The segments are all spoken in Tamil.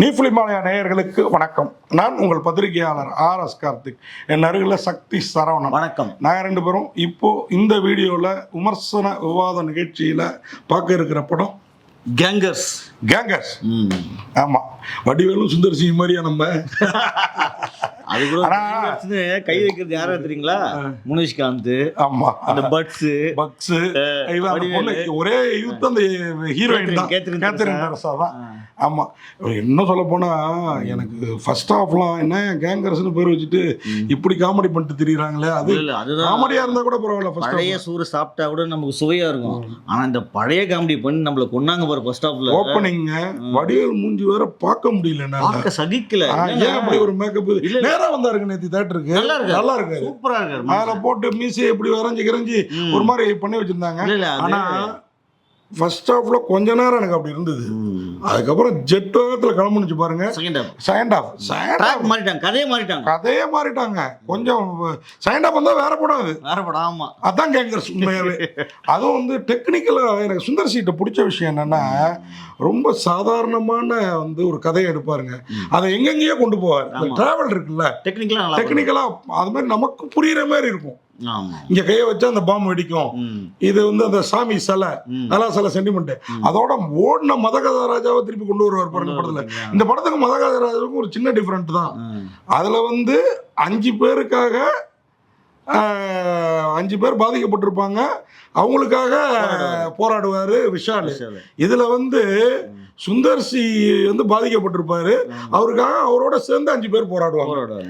நீஃபுலிமாலயா நேயர்களுக்கு வணக்கம். நான் உங்கள் பத்திரிகையாளர் ஆர் எஸ் கார்த்திக். என் அருகில் சக்தி சரவணன். வணக்கம். நாங்கள் ரெண்டு பேரும் இப்போ இந்த வீடியோவில் விமர்சன விவாத நிகழ்ச்சியில் பார்க்க இருக்கிற படம் கேங்கர்ஸ் கேங்கர்ஸ் ஆமாம் வடிவேலும் சுந்தர் சிங் மாதிரியா நம்ம. அது கை வைக்கிறது யாரா தெரியுங்களா? முனிஷ்காந்த். ஆமாம் அந்த பட்ஸ் பக்ஸ் ஒரே யூத் அந்த ஹீரோயின் தான். கேத்ரின் கேத்தரின் தெரசா தான் ஆமாம் இன்னும் சொல்ல போனா எனக்கு ஃபர்ஸ்ட் ஹாஃப்லாம் என்ன கேங்கர்ஸ்னு பேர் வச்சுட்டு இப்படி காமெடி பண்ணிட்டு திரியுறாங்களே அது இல்ல அதுதான் காமெடியா இருந்தா கூட பரவாயில்ல பழைய சோறு சாப்பிட்டா கூட நமக்கு சுவையா இருக்கும். ஆனா இந்த பழைய காமெடி பண்ணி நம்மள கொன்னாங்க பாரு ஃபர்ஸ்ட் ஹாஃப்ல ஓப்பனிங்க வடிவேல் மூஞ்சி வேற பார்க்க முடியல. பார்க்க சகிக்கல. ஏன் அப்படி ஒரு மேக்கப் இல்ல, இல்ல. நேரா வந்தாருங்க நேத்து தேட்டருக்கு நல்லா இருக்கு. நல்லா இருக்கு சூப்பரா இருக்காரு அதுல போட்டு மீசை இப்படி வரைஞ்சி கிரைஞ்சி. ஒரு மாதிரி பண்ணி வச்சிருந்தாங்க. இல்ல இல்ல அது- ஆனா ஃபர்ஸ்ட் ஹாஃப்ல கொஞ்ச நேரம் எனக்கு அப்படி இருந்தது. அதுக்கப்புறம் ஜெட் வேகத்துல கிளம்புனுச்சு பாருங்க. Second half second half second track மாறிட்டாங்க கதையே மாறிட்டாங்க. கதையே மாறிட்டாங்க. கொஞ்சம் செகண்ட் ஹாஃப் வந்தா வேற படம் அது. வேற படம் ஆமா. அதான் கேங்கர்ஸ் உண்மையாவே. அதுவும் வந்து டெக்னிக்கலாக எனக்கு சுந்தர் சீட்டை பிடிச்ச விஷயம் என்னன்னா ரொம்ப சாதாரணமான வந்து ஒரு கதையை எடுப்பாருங்க. அதை எங்கெங்கேயோ கொண்டு போவார். ஆமா. டிராவல் இருக்குல்ல. டெக்னிக்கலா நல்லா டெக்னிக்கலா அது மாதிரி நமக்கு புரியுற மாதிரி இருக்கும். இங்க கையை வச்சா அந்த பாம்பு வெடிக்கும். இது வந்து அந்த சாமி சிலை. அதெல்லாம் சில சென்டிமெண்ட் அதோட ஓடின மதகத ராஜாவை திருப்பி கொண்டு வருவார் பாருங்க படத்துல. இந்த படத்துக்கு மதகத ராஜாவுக்கும் ஒரு சின்ன டிஃபரெண்ட் தான். அதுல வந்து அஞ்சு பேருக்காக அஞ்சு பேர் பாதிக்கப்பட்டிருப்பாங்க. அவங்களுக்காக போராடுவார். விஷால். இதுல வந்து சுந்தர்சி வந்து பாதிக்கப்பட்டிருப்பாரு. அவருக்காக அவரோட சேர்ந்து அஞ்சு பேர் போராடுவாங்க.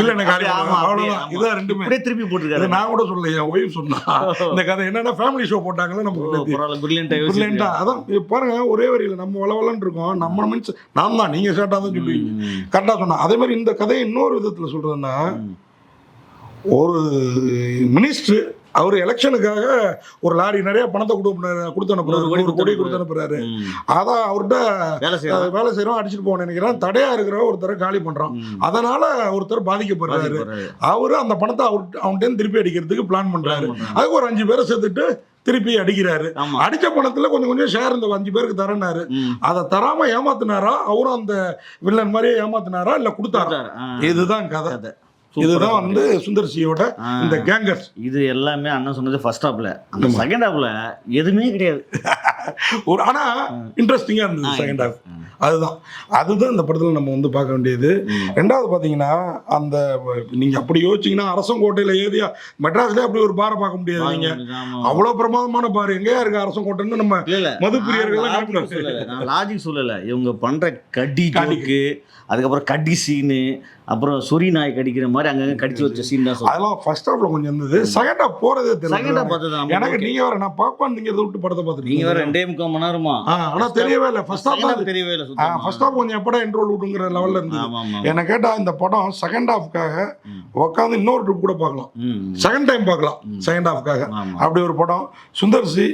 இல்ல எனக்கு அவ்வளவுதான். இதான் ரெண்டுமே. திருப்பி போட்டிருக்காரு. நான் கூட சொல்ல என் ஒய்ஃப் சொன்னா. இந்த கதை என்னன்னா ஃபேமிலி ஷோ போட்டாங்களே Brilliant-ஆ. அதான் பாருங்க ஒரே வரியில நம்ம வளவலன்னு இருக்கோம். நம்ம மீன்ஸ் நான் தான் நீங்க ஷார்ட்டா தான் சொல்லுவீங்க. கரெக்டா சொன்னா. அதே மாதிரி இந்த கதையை இன்னொரு விதத்துல சொல்றதுன்னா ஒரு மினிஸ்டர் அவர் எலெக்ஷனுக்காக ஒரு லாரி நிறைய பணத்தை கொடுத்து கொடுத்து அனுப்புறாரு. ஒரு கோடி கொடுத்து அனுப்புறாரு. அதான் அவர்கிட்ட வேலை செய்யறோம் அடிச்சுட்டு போக நினைக்கிறேன். தடையா இருக்கிற ஒருத்தரை காலி பண்றான். அதனால ஒருத்தர் பாதிக்கப்படுறாரு. அவரு அந்த பணத்தை அவர் அவன்கிட்ட திருப்பி அடிக்கிறதுக்கு பிளான் பண்றாரு. அதுக்கு ஒரு அஞ்சு பேரை சேர்த்துட்டு திருப்பி அடிக்கிறாரு. அடிச்ச பணத்துல கொஞ்சம் கொஞ்சம் ஷேர் இந்த அஞ்சு பேருக்கு தரனாரு. அதை தராம ஏமாத்தினாரா? அவரும் அந்த வில்லன் மாதிரியே ஏமாத்தினாரா? இல்ல கொடுத்தாரா. இதுதான் கதை. இதுதான் வந்து சுந்தர்சியோட ஆ. இந்த கேங்கர்ஸ். இது எல்லாமே அண்ணன் சொன்னது ஃபர்ஸ்ட் ஹாப்ல அந்த செகண்ட் ஹாப்ல எதுவுமே கிடையாது. ஒரு ஆனா இன்ட்ரெஸ்டிங்கா இருந்தது செகண்ட் ஹாஃப் அதுதான். அதுதான் இந்த படத்துல நம்ம வந்து பார்க்க வேண்டியது. ரெண்டாவது பாத்தீங்கன்னா அந்த நீங்க அப்படி யோசிச்சீங்கன்னா அரசங்கோட்டையில ஏரியா மெட்ராஸ்ல அப்படி ஒரு பாரை பார்க்க முடியாது நீங்க. ஆமா. அவ்வளவு பிரமாதமான பாரு எங்கேயா இருக்கு அரசங்கோட்டைன்னு நம்ம. மது பிரியர்கள் லாஜிக் சொல்லல. இவங்க பண்ற கடி ஜோக்கு அதுக்கப்புறம் கடி சீனு அப்புறம் சொறி நாய் கடிக்கிற மாதிரி அங்கங்க கடிச்சு வச்ச சீன் தான் அதெல்லாம் ஃபர்ஸ்ட் ஹாஃப்ல கொஞ்சம் இருந்தது. செகண்ட் ஹாஃப் போறதே செகண்ட் தெரியல ஹாப் பார்த்தது எனக்கு நீங்க வேற நான் பாப்பான் நீங்க விட்டு படத்தை நீங்க பார்த்துருக்கீங்க வேற ரெண்டே முக்கால் மணி நேரமா? ஆனா தெரியவே இல்லை. ஃபர்ஸ்ட் ஹாஃப் தான் தெரியவே இல்லை. ஃபர்ஸ்ட் ஹாஃப் கொஞ்சம் எப்படா இன்ட்ரோல் விட்டுங்கிற லெவல்ல இருந்தது. என்ன கேட்டா இந்த படம் செகண்ட் ஹாஃப்காக ம். உட்காந்து இன்னொரு ட்ரிப் கூட பார்க்கலாம். ம். செகண்ட் டைம் பார்க்கலாம். செகண்ட் ஹாஃப்காக ஆமா. அப்படி ஒரு படம். சுந்தர்சி.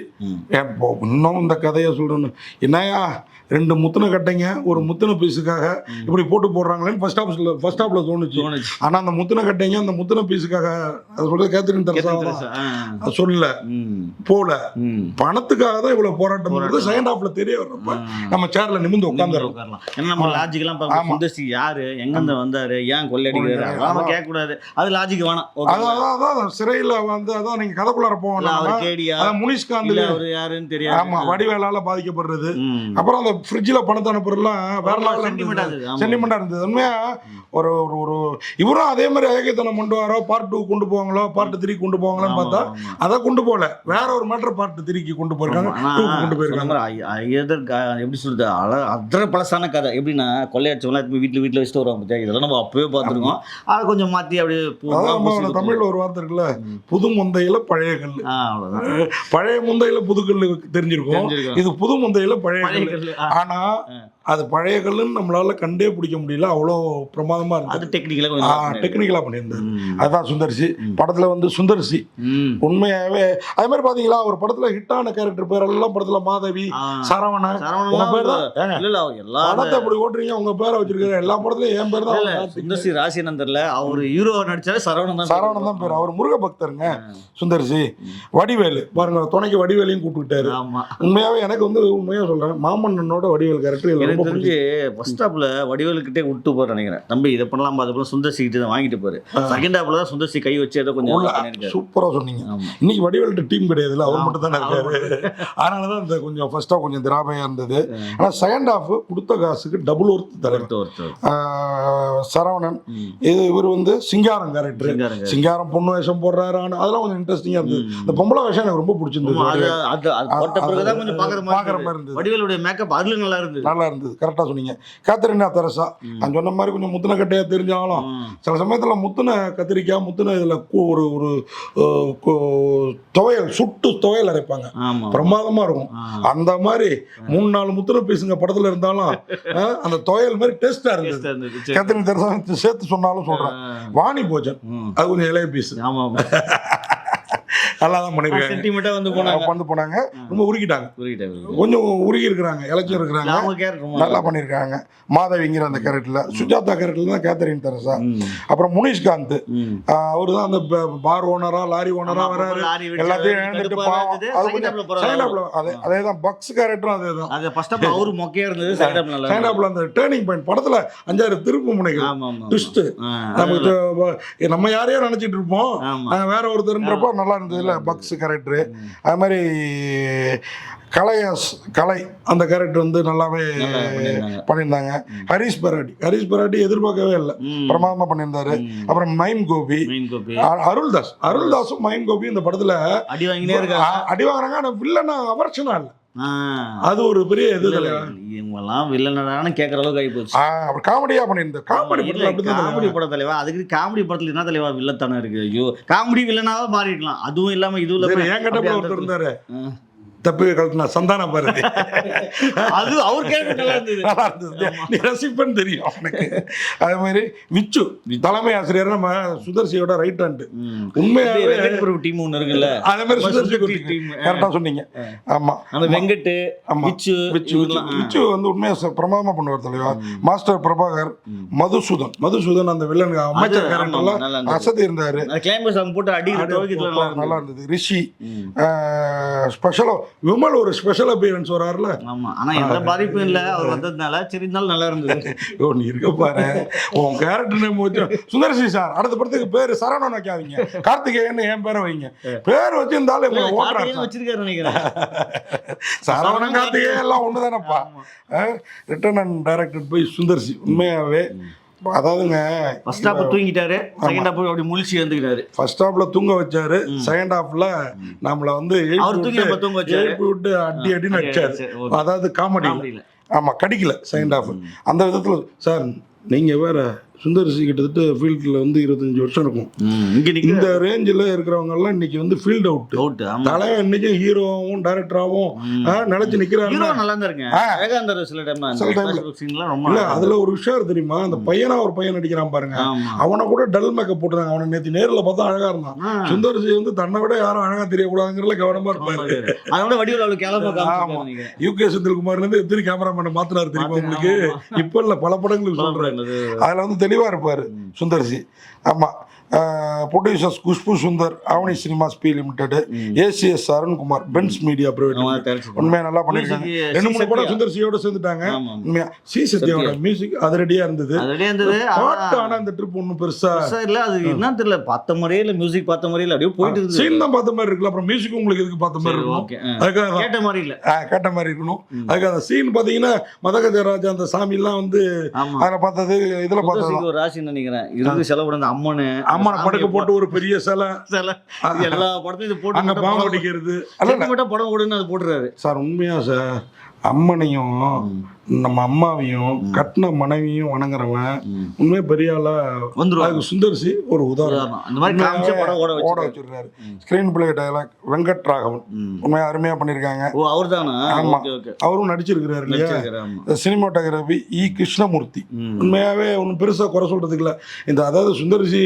ஏன் இப்போ இன்னும் இந்த கதையை சொல்றேன்னு. என்னையா ரெண்டு முத்தின கட்டைங்க ஒரு முத்தின பீஸுக்காக இப்படி போட்டு போடுறாங்களேன்னு ஃபர்ஸ்ட் ஹாஃப்ல ஃபர்ஸ்ட் ஹாஃப்ல தோணுச்சு. தோணுச்சு. ஆனா அந்த முத்தின கட்டைங்க அந்த முத்தின பீஸுக்காக அது சொல்றது கேத்ரின் தெரசா சொல்லல. போல. பணத்துக்காக தான் இவ்வளவு போராட்டம் செகண்ட் ஹாஃப்ல தெரிய வர்றப்ப நம்ம சேர்ல நிமிந்து உட்காரலாம். ஏன்னா நம்ம. சுந்தர்சி யாரு? எங்க இருந்து வந்தாரு? ஏன் கொள்ளையடிக்கிறாரு அதெல்லாம் கூடாது அது லாஜிக் வேணாம். அதான் சிறையில வந்து அதான் நீங்க கதைக்குள்ளார அவர் கேடியா? முனிஷ்காந்த் அவரு யாருன்னு தெரியாது. ஆமா வடிவேலால பாதிக்கப்படுறது. அப்புறம் அந்த ஃப்ரிட்ஜில் பணத்தை அனுப்புறதுலாம் வேற. சென்டிமெண்டா இருந்தது. உண்மையா? ஒரு ஒரு இவரும் அதே மாதிரி அழகித்தனம் கொண்டு வரோ பார்ட் டூ கொண்டு போவாங்களோ? பார்ட் த்ரீ கொண்டு போவாங்களான்னு பார்த்தா. அதை கொண்டு போகல. வேற ஒரு மேட்டர் பார்ட் த்ரீக்கு கொண்டு போயிருக்காங்க. கொண்டு போயிருக்காங்க. எப்படி சொல்றது? அதர பழசான கதை. எப்படின்னா கொள்ளையடிச்சவங்களாம் வீட்டுல வீட்டுல வச்சுட்டு வருவாங்க? இதெல்லாம் நம்ம அப்பவே பார்த்துருக்கோம். அதை கொஞ்சம் மாத்தி அப்படியே. தமிழ்ல ஒரு வார்த்தை இருக்குல்ல புது முந்தையில பழைய கல் பழைய முந்தையில புது கல் தெரிஞ்சிருக்கும். இது புது முந்தையில பழைய கல் ஆனா அது பழைய கல்லுன்னு நம்மளால கண்டே பிடிக்க முடியல. அவ்வளோ பிரமாதமா அது இருந்தது டெக்னிக்கலா கொஞ்சம் மாத்தி டெக்னிக்கலா பண்ணியிருந்தது. ம். அதுதான் சுந்தர்சி. படத்துல வந்து சுந்தர்சி. ம். உண்மையாவே அதே மாதிரி பாத்தீங்களா ஒரு படத்துல ஹிட்டான கேரக்டர் பேர் எல்லாம் படத்துல மாதவி. சரவணன் பேர் தான் இல்ல எல்லா படத்தை அப்படி ஓட்டுறீங்க உங்க பேரை வச்சிருக்கிற எல்லா படத்துலயும் என் பேர் தான். சுந்தர்சி ராசிநந்தர்ல அவர் ஹீரோ நடிச்சாலே சரவணன் தான் சரவணன் தான் பேர். அவர் முருக பக்தருங்க சுந்தர்சி. வடிவேலு. பாருங்க துணைக்கு வடிவேலையும் கூப்பிட்டுட்டாரு ஆமா. உண்மையாவே எனக்கு வந்து உண்மையா சொல்றேன் மாமன்னனோட வடிவேல் கேரக்டர் எனக்கு தெரிஞ்சு ஃபர்ஸ்ட் ஹாப்ல வடிவேலுக்கிட்டே விட்டு போற நினைக்கிறேன். தம்பி இதை பண்ணலாம் அது பண்ணலாம் சுந்தர்சி கிட்ட தான் வாங்கிட்டு போரு செகண்ட் ஹாப்ல தான் சுந்தர்சி கை வச்சு ஏதோ கொஞ்சம் சூப்பரா சொன்னீங்க. இன்னைக்கு வடிவேல்ட்ட டீம் கிடையாதுல்ல அவர். மட்டும் தானே இருக்காரு. அதனாலதான் இந்த கொஞ்சம் ஃபர்ஸ்ட் ஹாஃப் கொஞ்சம் திராபையா இருந்தது. ஆனா செகண்ட் ஹாஃப் கொடுத்த காசுக்கு டபுள் ஒர்த் தலைவர். சரவணன். இது இவர் வந்து சிங்காரம் கேரக்டர். சிங்காரம் பொண்ணு வேஷம் போடுறாரு. ஆனா அதெல்லாம் கொஞ்சம் இன்ட்ரெஸ்டிங்கா இருந்தது. இந்த பொம்பளை வேஷம் எனக்கு ரொம்ப பிடிச்சிருந்தது. பார்க்குற மாதிரி. இருந்தது. வடிவேலுடைய மேக்கப் அதுல நல்லா இருந்தது. நல்லா இருந்தது. கரெக்டா சொன்னீங்க. கேத்தரினா தெரசா. நான் சொன்ன மாதிரி கொஞ்சம் முத்துன கட்டையா தெரிஞ்சாலும். சில சமயத்துல முத்துன கத்திரிக்காய் முத்துன இதுல ஒரு ஒரு துவையல் சுட்டு துவையல் அரைப்பாங்க. ஆமா. பிரமாதமா இருக்கும். அந்த மாதிரி மூணு நாலு முத்துன பீஸுங்க படத்துல இருந்தாலும் அந்த துவையல் மாதிரி டேஸ்டா இருந்தது. கேத்தரின் தெரசா சேர்த்து சொன்னாலும் சொல்றேன். ஆ. வாணி போஜன். அது கொஞ்சம் இளைய பீஸ். ஆமா ஆமா. நல்லா தான் பண்ணிருக்காங்க. சென்டிமெண்டா வந்து போனாங்க. வந்து போனாங்க. ரொம்ப உருகிட்டாங்க. கொஞ்சம் உருகி இருக்கிறாங்க. இளைச்சும் இருக்கிறாங்க நல்லா பண்ணியிருக்காங்க. மாதவிங்கிற அந்த கேரக்டர்ல சுஜாதா கேரக்டர்ல தான் கேத்தரின் தெரசா. அப்புறம் முனிஷ்காந்த். அவர் தான் அந்த பார் ஓனரா லாரி ஓனரா வராரு. எல்லாத்தையும் அது இழந்துட்டு பாவம். அது அதே தான் பக்ஸ் கேரக்டரும் அதே தான் அது ஃபர்ஸ்ட் ஹாப் அவரு மொக்கையா இருந்தது. ஹாப்ல அந்த டேர்னிங் பாயிண்ட் படத்துல அஞ்சாறு திருப்பு முனைகள் ட்விஸ்ட் நமக்கு நம்ம யாரையோ நினைச்சிட்டு இருப்போம். வேற ஒருத்தருன்றப்போ நல்லா இருந்தது. இல்ல பக்ஸ் கேரக்டர் அது மாதிரி கலையாஸ் கலை. அந்த கேரக்டர் வந்து நல்லாவே. பண்ணியிருந்தாங்க. ஹரிஷ் பராட்டி. ஹரிஷ் பராட்டி எதிர்பார்க்கவே இல்லை. ம். பிரமாதமா பண்ணியிருந்தாரு. அப்புறம் மைம் கோபி. அருள்தாஸ். அருள்தாஸும் மைம் கோபி இந்த படத்துல அடி வாங்கினே இருக்காங்க. அடி வாங்குறாங்க. ஆனா வில்லனா அவர்ஷனா இல்ல. அது ஒரு பெரிய இது இவங்கெல்லாம் வில்லனானு கேட்கற அளவுக்கு ஆகி போச்சு. அவர் காமெடியா பண்ணியிருந்தார் காமெடி படத்துல காமெடி. படம் தலைவா. அதுக்கு காமெடி படத்துல என்ன தலைவா? வில்லத்தனம் இருக்கு. ஐயோ காமெடி வில்லனாவா மாறிடலாம். அதுவும் இல்லாம இதுவும் சரி இல்லாம என் கிட்ட அப்படியே ஒருத்தர் இருந்தாரு. தப்பி கழுத்துனா சந்தான பாரதி அது அவர் நல்லா இருந்தது. நீ ரசிப்பன்னு தெரியும் அவனுக்கு. அதே மாதிரி விச்சு தலைமை ஆசிரியர் நம்ம சுதர்சியோட ரைட் ஹேண்ட் பிரபு டீம் ஒண்ணு இருக்குல்ல. அதே மாதிரி சுதர்சி சுதர்சி team. கரெக்டா சொன்னீங்க. ஆமா. அந்த வெங்கட் ஆமா. விச்சு விச்சு விச்சு. வந்து உண்மையா ச- பிரமாதமா பண்ணுவார் தலைவா. மாஸ்டர் பிரபாகர் மதுசூதன். மதுசூதன் அந்த வில்லன் அமைச்சர் கேரக்டர்லாம் நல்லா. அசதி இருந்தாரு. அந்த கிளைம்பர்ஸ் அவங்க போட்டு துவக்கத்துல நல்லா இருந்தது. ரிஷி ம். விமல் ஒரு ஸ்பெஷல் அப்பியரன்ஸ் வராருல. ஆமா ஆனா எந்த பாதிப்பும் இல்ல. அவர் வந்ததுனால சரி இருந்தாலும் நல்லா இருந்தது. நீ இருக்க பாரு. உன் கேரக்டர் நேம் வச்சு சுந்தரசி சார் அடுத்த படத்துக்கு பேரு சரவணன் வைக்காதீங்க கார்த்திகேயன் என் பேரை வைங்க. பேர் வச்சிருந்தாலும் ஓட்டுறாரு கார்த்திகேயன் வச்சிருக்காரு நினைக்கிறேன். சரவணன் கார்த்திகேயன் எல்லாம் ஒண்ணுதானப்பா? Written and directed by Sundar C. உண்மையாவே அதாவதுங்க ஃபர்ஸ்ட் ஹாப் தூங்கிட்டாரு. செகண்ட் ஹாப் அப்படி முழிச்சு வந்துக்கிறாரு ஃபர்ஸ்ட் ஹாஃப்ல தூங்க வச்சாரு. செகண்ட் ஹாஃப்ல நம்மள வந்து அவர் தூங்கி நம்ம தூங்க வச்சாரு. எழுப்பி விட்டு அடி அடின்னு அடி. ஓகே. அதாவது காமெடி. ஆமா கடிக்கல செகண்ட் ஹாஃப் அந்த விதத்துல சார் நீங்க வேற சுந்தர்சி கிட்டத்தட்ட ஃபீல்டில் வந்து இருபத்தஞ்சு வருஷம் இருக்கும். இந்த ரேஞ்சில் இருக்கிறவங்க எல்லாம் இன்னைக்கு வந்து ஃபீல்ட் அவுட் அவுட் ஆமா. தலைவன் இன்னைக்கு ஹீரோவும் டைரக்டராகவும். நினைச்சு நிக்கிறாரு ஹீரோ நல்லா இருந்தாரு சில டைம் அதுல ஒரு விஷயம் தெரியுமா? அந்த பையனா ஒரு பையன் நடிக்கிறான் பாருங்க. அவனை கூட டல் மேக்கப் போட்டுறாங்க அவனை நேத்து நேர்ல பார்த்தா அழகா இருந்தான். சுந்தர்சி வந்து தன்னை விட யாரும் அழகா தெரியக்கூடாதுங்கிறதுல கவனமா இருப்பாரு. அதோட வடிவில் கிளம்ப யூகே செந்தில்குமார்ல இருந்து எத்தனை கேமராமேன் மாத்தினாரு தெரியுமா உங்களுக்கு? இப்ப இல்ல பல படங்களுக்கு சொல்றேன். அதுல வந்து தெளிவா இருப்பாரு producers Khushbu Sundar Avni cinemas P limited ACS Arunkumar Benz media private உண்மையா நல்லா பண்ணிருக்காங்க. ரெண்டு மூணு. படம் சுந்தர்சியோட சேர்ந்துட்டாங்க. ஆமா. உண்மையா சி சத்யாவோட மியூசிக் அது ரெடியா இருந்தது. பாட்டு ஆனா இந்த ட்ரிப் ஒன்றும் பெருசா இல்ல. அது என்ன தெரியல. பார்த்த முறையே இல்ல. மியூசிக் பார்த்த முறையே இல்ல. அப்படியே போயிட்டு இருந்தது சீன் தான் பார்த்த மாதிரி இருக்குல்ல. அப்புறம் மியூசிக் உங்களுக்கு எதுக்கு பார்த்த மாதிரி ஆ. அதுக்காக. கேட்ட மாதிரி இல்ல. கேட்ட மாதிரி இருக்கணும். அதுக்கு அந்த சீன் பாத்தீங்கன்னா மதகஜராஜா அந்த சாமி எல்லாம் வந்து அதுல பார்த்தது இதுல பார்த்தது ராசின்னு நினைக்கிறேன். இருந்து செலவு அந்த அம்மனு. அம்மனை படுக்க போட்டு ஒரு பெரிய சிலை. சில. எல்லா படத்தையும் இது போட்டு அங்க படம் அடிக்கிறது. மட்டும் படம் ஓடுன்னு அது போட்டுறாரு சார் உண்மையா சார் அம்மனையும் நம்ம அம்மாவையும் கட்டின மனைவியும் வணங்குறவன் உண்மையா பெரிய ஆளா வந்துருவாங்க சுந்தர்சி ஒரு உதாரணம். மாதிரி படம் ஓட ஓட வச்சு வச்சிருக்காரு. Screenplay dialogue Venkat Raghavan. உண்மையா அருமையா பண்ணிருக்காங்க. ஓ அவர் தானா ஆமா. அவரும் நடிச்சிருக்கிறாரு இல்லையா. Cinematography E Krishnamurthy. உண்மையாவே ஒன்றும் பெருசா குறை சொல்றதுக்கு இல்ல. இந்த அதாவது சுந்தர்சி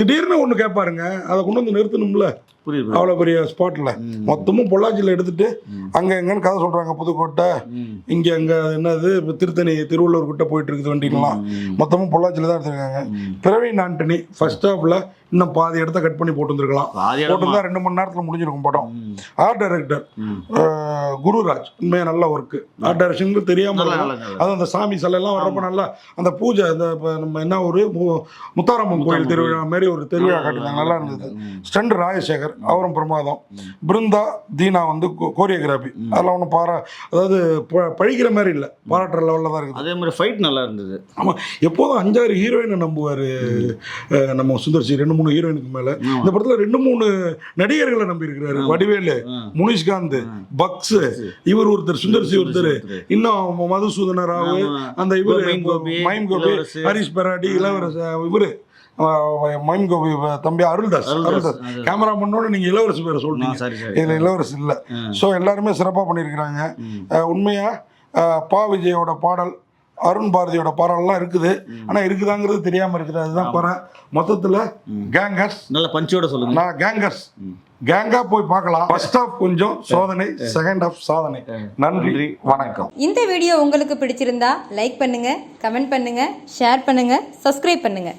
திடீர்னு ஒண்ணு கேட்பாருங்க அதை கொண்டு வந்து நிறுத்தணும்ல. அவ்வளவு பெரிய ஸ்பாட்ல மொத்தமும் பொள்ளாச்சியில எடுத்துட்டு அங்க எங்கன்னு கதை சொல்றாங்க புதுக்கோட்டை. இங்க அங்க என்னது? அது இப்போ திருத்தணி திருவள்ளூர் கிட்ட போயிட்டு இருக்குது வண்டிலாம் மொத்தமும் பொள்ளாச்சியில் தான் எடுத்திருக்காங்க. பிரவீன் ஆண்டனி ஃபர்ஸ்ட் ஹாஃப்ல இன்னும் பாதி இடத்த கட் பண்ணி போட்டு வந்திருக்கலாம். பாதி இடமா? போட்டிருந்தா ரெண்டு மணி நேரத்தில் முடிஞ்சிருக்கும் படம். Art director. குருராஜ் உண்மையாக நல்ல ஒர்க்கு ஆர்ட் டைரக்ஷன் தெரியாம நல்லா, இருக்கலாம். நல்லா, நல்லா. அது அந்த சாமி சிலை எல்லாம் வர்றப்ப நல்லா அந்த பூஜை அந்த இப்ப நம்ம என்ன ஒரு முத்தாரம்மன் கோயில் திருவிழா மாதிரி ஒரு திருவிழா காட்டினாங்க நல்லா இருந்தது. ஸ்டண்ட் ராஜசேகர் அவரும் பிரமாதம். பிருந்தா தீனா வந்து கோரியோகிராபி அதெல்லாம் ஒன்றும் பாரா அதாவது பழிக்கிற மாதிரி இல்லை. பாராட்டுற லெவலில் தான் இருக்குது. அதே மாதிரி ஃபைட் நல்லா இருந்தது. ஆமாம் எப்போதும் அஞ்சாறு ஹீரோயினை நம்புவார் நம்ம சுந்தர்சி ரெண்டு மூணு ஹீரோயினுக்கு மேலே. இந்த படத்தில் ரெண்டு மூணு நடிகர்களை நம்பி இருக்கிறாரு வடிவேலு. முனிஷ்காந்த் பக்ஸ் இவர் ஒருத்தர் சுந்தர்சி ஒருத்தர். இன்னும் மதுசூதன ராவ். அந்த இவர் மைம் கோபி. ஹரிஷ் பெராடி இளவரச இவர். மைம் கோபி தம்பி அருள்தாஸ். அருள்தாஸ். கேமரா பண்ணோட நீங்க இளவரசு பேரை சரி இதுல இளவரசு இல்ல. ஸோ எல்லாருமே சிறப்பா பண்ணியிருக்கிறாங்க. ம். அஹ் உண்மையா? அஹ் பா விஜயோட பாடல் அருண் பாரதியோட பாடல்லாம் இருக்குது. ஆனா இருக்குதாங்கிறது தெரியாம இருக்குது. அதுதான் குறை. மொத்தத்துல கேங்கர்ஸ் நல்ல பஞ்சோட சொல்லுங்க. நான் கேங்கர்ஸ் கேங்கா போய் பார்க்கலாம். ஃபர்ஸ்ட் ஹாஃப் கொஞ்சம் சோதனை செகண்ட் ஹாஃப் சாதனை. நன்றி வணக்கம். இந்த வீடியோ உங்களுக்கு பிடிச்சிருந்தா லைக் பண்ணுங்க கமெண்ட் பண்ணுங்க ஷேர் பண்ணுங்க சப்ஸ்கிரைப் பண்ணுங்க.